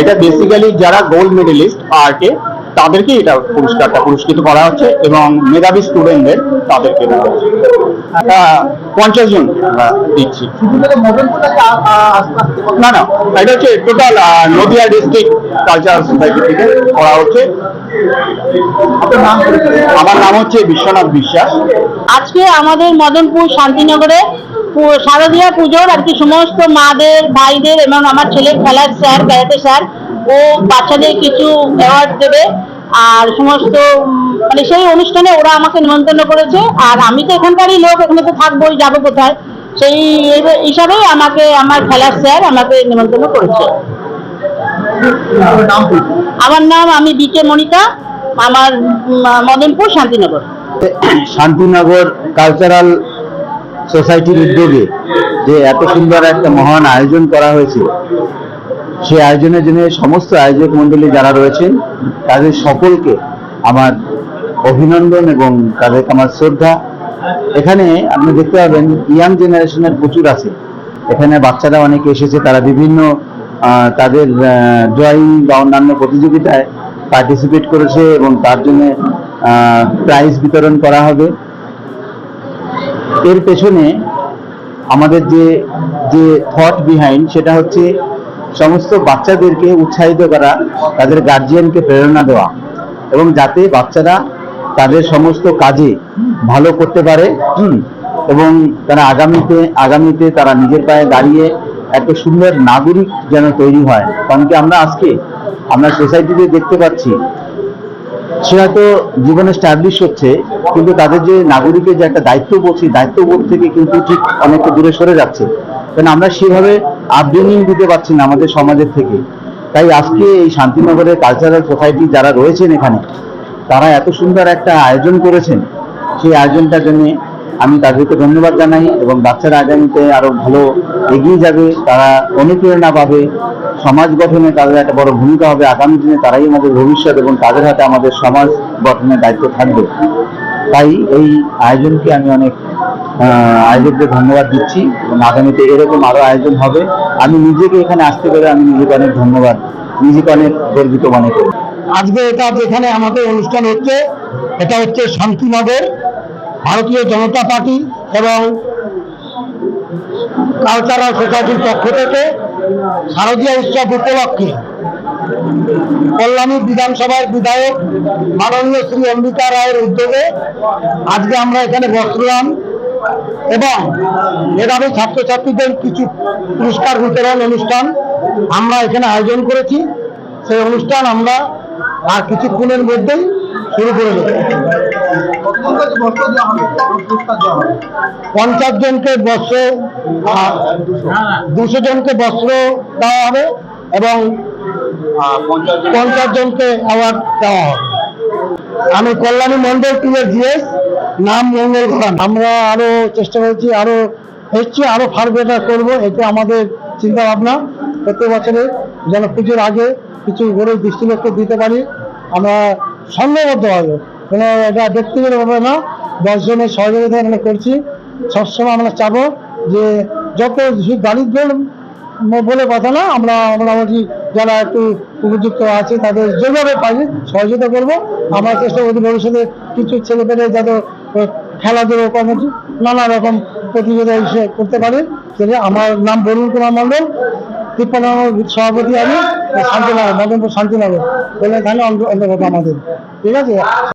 এটা বেসিক্যালি যারা gold medallist আর্টে তাদেরকে এটা পুরস্কারটা পুরস্কৃত করা হচ্ছে এবং মেধাবী স্টুডেন্টদের তাদেরকে দেওয়া হচ্ছে। পঞ্চাশ জন দিচ্ছি। না না, এটা হচ্ছে total Nadia district cultural society থেকে করা হচ্ছে। আমার নাম হচ্ছে বিশ্বনাথ বিশ্বাস। আজকে আমাদের মদনপুর শান্তিনগরে শারদীয়া পুজোর আর কি সমস্ত মাদের, ভাইদের এবং আমার ছেলের খেলার স্যার ক্যারাটে স্যার, ও বাচ্চাদের কিছু অ্যাওয়ার্ড দেবে। আর সমস্ত মানে সেই অনুষ্ঠানে ওরা আমাকে নিমন্ত্রণ করেছে। আর আমি তো এখানকারই লোক, এখানে তো থাকবোই, যাব কোথায়? সেই হিসাবেই আমাকে, আমার খেলার স্যার আমাকে নিমন্ত্রণ করেছে। আমার নাম আমি বিকে মনিকা আমার মদনপুর শান্তিনগর। শান্তিনগর কালচারাল সোসাইটির উদ্যোগে যে এত সুন্দর একটা মহান আয়োজন করা হয়েছে, সেই আয়োজনের জন্য সমস্ত আয়োজক মণ্ডলী যারা রয়েছেন, তাদের সকলকে আমার অভিনন্দন এবং তাদেরকে আমার শ্রদ্ধা। এখানে আপনি দেখতে পাবেন ইয়াং জেনারেশনের প্রচুর আছে। এখানে বাচ্চারা অনেকে এসেছে, তারা বিভিন্ন তাদের ড্রয়িং বা অন্যান্য প্রতিযোগিতায় পার্টিসিপেট করেছে এবং তার জন্য প্রাইজ বিতরণ করা হবে। এর পেছনে আমাদের যে যে থট বিহাইন্ড সেটা হচ্ছে সমস্ত বাচ্চাদেরকে উৎসাহিত করা, তাদের গার্জিয়ানকে প্রেরণা দেওয়া এবং যাতে বাচ্চারা তাদের সমস্ত কাজে ভালো করতে পারে এবং তারা আগামীতে আগামীতে তারা নিজের পায়ে দাঁড়িয়ে একটা সুন্দর নাগরিক যেন তৈরি হয়। কারণ কি আমরা আজকে আমরা সোসাইটিতে দেখতে পাচ্ছি সে হয়তো জীবনে স্ট্যাবলিশ হচ্ছে, কিন্তু তাদের যে নাগরিকের যে একটা দায়িত্ববোধ, সেই দায়িত্ববোধ থেকে কিন্তু ঠিক অনেকটা দূরে সরে যাচ্ছে। কারণ আমরা সেভাবে আপডেনিং দিতে পারছি না আমাদের সমাজের থেকে। তাই আজকে এই শান্তিনগরের কালচারাল সোসাইটি যারা রয়েছেন এখানে, তারা এত সুন্দর একটা আয়োজন করেছেন। সেই আয়োজনটার জন্য আমি তাদেরকে ধন্যবাদ জানাই এবং বাচ্চারা আগামীতে আরও ভালো এগিয়ে যাবে, তারা অনুপ্রেরণা পাবে, সমাজ গঠনে তাদের একটা বড় ভূমিকা হবে, আগামী দিনে তারাই আমাদের ভবিষ্যৎ এবং তাদের হাতে আমাদের সমাজ গঠনের দায়িত্ব থাকবে। তাই এই আয়োজনকে আমি অনেক আয়োজকদের ধন্যবাদ দিচ্ছি এবং আগামীতে এরকম আরও আয়োজন হবে। আমি নিজেকে এখানে আসতে পেরে আমি নিজেকে অনেক ধন্যবাদ, নিজেকে অনেক গর্বিত মনে করি। আজকে এটা যেখানে আমাদের অনুষ্ঠান হচ্ছে, এটা হচ্ছে শান্তিনগর। ভারতীয় জনতা পার্টি এবং কালচারাল সোসাইটির পক্ষ থেকে শারদীয় উৎসব উপলক্ষে কল্যাণী বিধানসভার বিধায়ক মাননীয় শ্রী অম্বিকা রায়ের উদ্যোগে আজকে আমরা এখানে বসলাম এবং মেধাবী ছাত্রছাত্রীদের কিছু পুরস্কার বিতরণ অনুষ্ঠান আমরা এখানে আয়োজন করেছি। সেই অনুষ্ঠান আমরা আর কিছুক্ষণের মধ্যেই শুরু করে দেব। পঞ্চাশ জনকে বস্ত্র দুশো জনকে বস্ত্র দেওয়া হবে এবং পঞ্চাশ জনকে অ্যাওয়ার্ড দেওয়া হবে। আমি কল্যাণী মন্ডল টুয়ের জিএস নাম মঙ্গল ঘরান। আমরা আরও চেষ্টা করছি আরও এসছি আরও ফার বেটার করব এটা আমাদের চিন্তা ভাবনা প্রত্যেক বছরে যেন পুজোর আগে কিছু গরিব দৃষ্টি লক্ষ্য দিতে পারি। আমরা সংঘবদ্ধ হবে কোনো এটা ব্যক্তিগত ভাবে না। দশজনের সহযোগিতা আমরা করছি। সবসময় আমরা চাবো যে যত দারিদ্র বলে কথা না আমরা মোটামুটি যারা একটু উপযুক্ত আছে তাদের যেভাবে পারি সহযোগিতা করব। আমরা চেষ্টা করি ভবিষ্যতে কিছু ছেলেপেলে যাতে আহ, খেলাধুলো কমিটি নানা রকম প্রতিযোগিতা করতে পারে। সেটা আমার নাম বরুণ কুমার মন্ডল তিপ্পান্ন সভাপতি আমি শান্তিনগর মদনপুর শান্তিনগর। বলে এখানে অন্তর্গত আমাদের। ঠিক আছে?